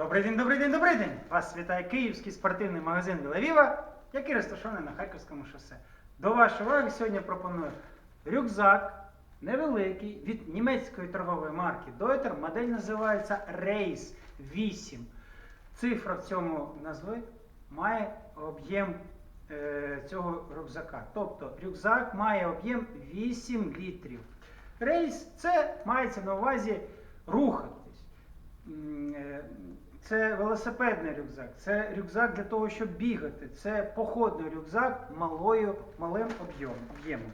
Добрий день, добрий день, добрий день! Вас вітає київський спортивний магазин Вілавіва, який розташований на Харківському шосе. До вашої уваги сьогодні пропоную рюкзак невеликий від німецької торгової марки Deuter. Модель називається Race 8. Цифра в цьому назви має об'єм е, цього рюкзака. Тобто рюкзак має об'єм 8 літрів. Рейс це мається на увазі рухатись. Це велосипедний рюкзак, це рюкзак для того, щоб бігати. Це походний рюкзак малою, малим об'ємом.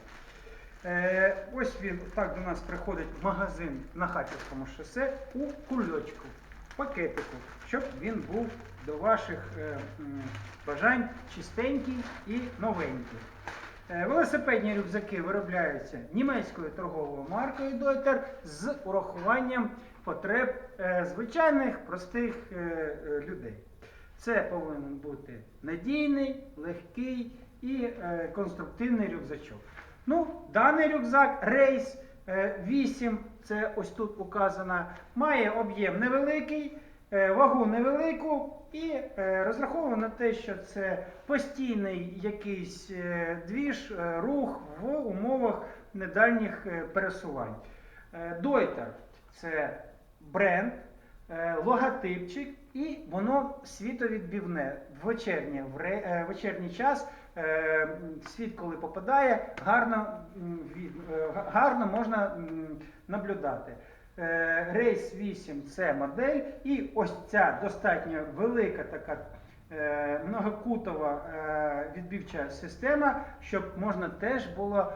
Е, ось він так до нас приходить в магазин на Харківському шосе у кульочку, пакетику, щоб він був до ваших е, бажань чистенький і новенький. Е, Велосипедні рюкзаки виробляються німецькою торговою маркою Deuter з урахуванням потреб е, звичайних простих е, е, людей. Це повинен бути надійний, легкий і конструктивний рюкзачок. Ну, даний рюкзак Рейс 8, це ось тут указано, має об'єм невеликий, вагу невелику і розраховано на те, що це постійний якийсь двіж, рух в умовах недальніх пересувань. Deuter – це бренд, е, логотипчик, і воно світовідбивне. В вечірнє, в е, вечірній час е, світ, коли попадає, гарно, гарно можна наблюдати. Рейс 8 це модель, і ось ця достатньо велика така многокутова відбивча система, щоб можна теж було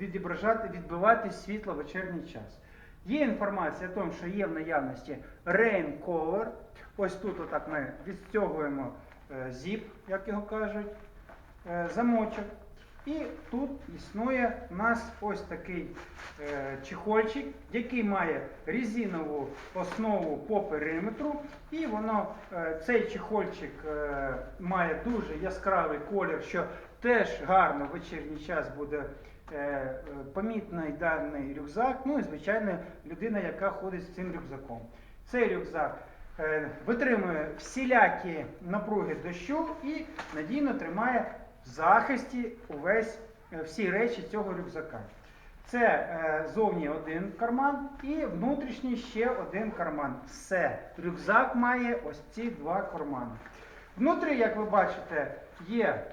відображати, відбивати світло в вечірній час. Є інформація о тому, що є в наявності rain cover. Ось тут отак ми відстягуємо е, зіп, як його кажуть, е, замочок. І тут існує у нас ось такий е, чехольчик, який має резинову основу по периметру. І воно, цей чехольчик має дуже яскравий колір, що теж гарно в вечірній час буде помітний даний рюкзак. Ну і звичайно людина, яка ходить з цим рюкзаком. Цей рюкзак е, витримує всілякі напруги дощу і надійно тримає в захисті увесь е, всі речі цього рюкзака. Це е, зовні один карман і внутрішній ще один карман. Все. Рюкзак має ось ці два кармани. Внутрі, як ви бачите, є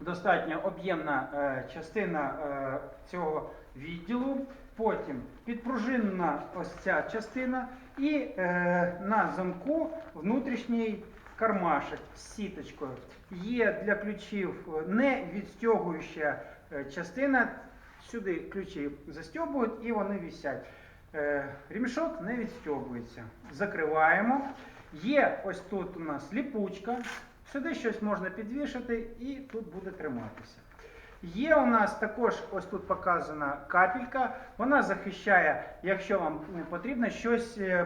достатньо об'ємна е, частина е, цього відділу. Потім підпружинена ось ця частина, і е, на замку внутрішній кармашек з сіточкою. Є для ключів не відстягуюча частина. Сюди ключі застягують і вони висять. Е, Ремішок не відстягується. Закриваємо. Є ось тут у нас ліпучка. Сюди щось можна підвішати і тут буде триматися. Є у нас також ось тут показана капелька. Вона захищає, якщо вам потрібно, щось е,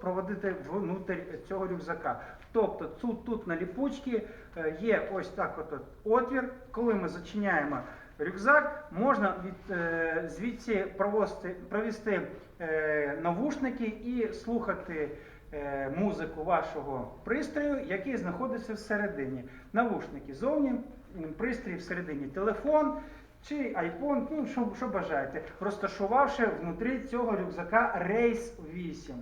проводити внутрь цього рюкзака. Тобто тут, тут на ліпучці е, є ось так от, от отвір. Коли ми зачиняємо рюкзак, можна від, е, звідси провести, провести е, навушники і слухати е, музику вашого пристрою, який знаходиться всередині. Навушники зовні, пристрій всередині телефон чи iPhone, ну що, що бажаєте, розташувавши внутрі цього рюкзака Race 8.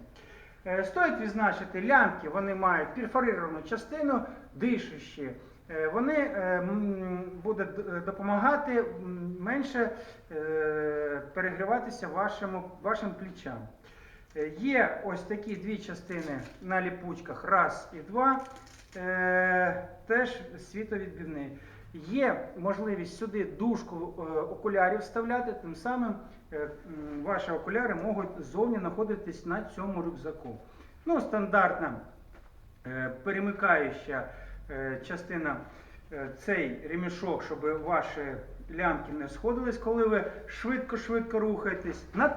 Е, Стоїть відзначити, лямки вони мають перфорировану частину, дишущі. Е, Вони е, будуть е, допомагати менше е, перегріватися вашому, вашим плечам. Е, Є ось такі дві частини на ліпучках, раз і два, е, теж світовідбивні. Є можливість сюди дужку е, окулярів вставляти, тим самим ваші окуляри можуть зовні знаходитись на цьому рюкзаку. Ну, стандартна перемикаюча частина цей ремішок, щоб ваші лямки не сходились, коли ви швидко-швидко рухаєтесь. На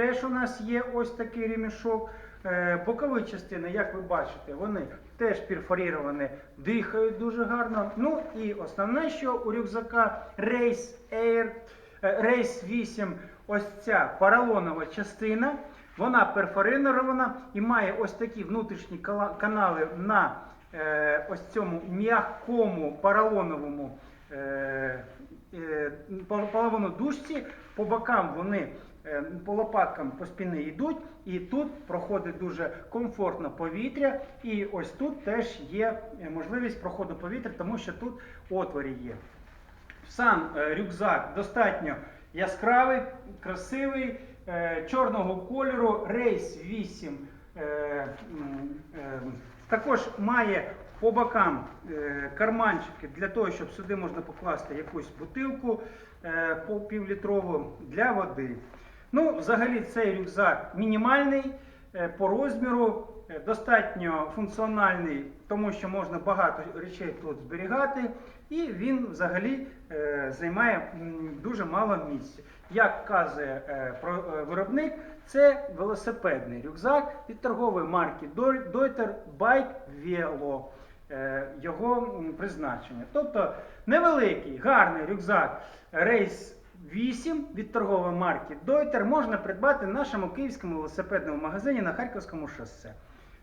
теж у нас є ось такий ремішок. Е, Бокові частини, як ви бачите, вони теж перфоріровані, дихають дуже гарно. Ну і основне, що у рюкзака Race Air, е, Race 8, ось ця поролонова частина, Вона перфоринована і має ось такі внутрішні канали на е, ось цьому м'якому поролоновому половину дужці. По бокам вони по лопаткам по спині йдуть, і тут проходить дуже комфортно повітря. І ось тут теж є е, можливість проходу повітря, тому що тут отворі є. Сам е, рюкзак достатньо яскравий, красивий, е, чорного кольору, рейс 8. е, м, е, також має по бокам е, карманчики для того, щоб сюди можна покласти якусь бутилку е, півлітрову для води. Ну, взагалі, цей рюкзак мінімальний е, по розміру, е, достатньо функціональний, тому що можна багато речей тут зберігати, і він взагалі е, займає дуже мало місця. Як вказує виробник, це велосипедний рюкзак від торгової марки Deu- Deuter Bike Velo. Його призначення. Тобто невеликий, гарний рюкзак Race 8 від торгової марки Deuter можна придбати в нашому київському велосипедному магазині на Харківському шосе.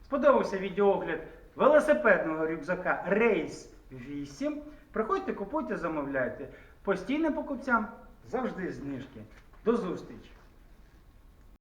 Сподобався відеоогляд велосипедного рюкзака Race 8. Приходьте, купуйте, замовляйте. Постійним покупцям завжди знижки. До зустрічі!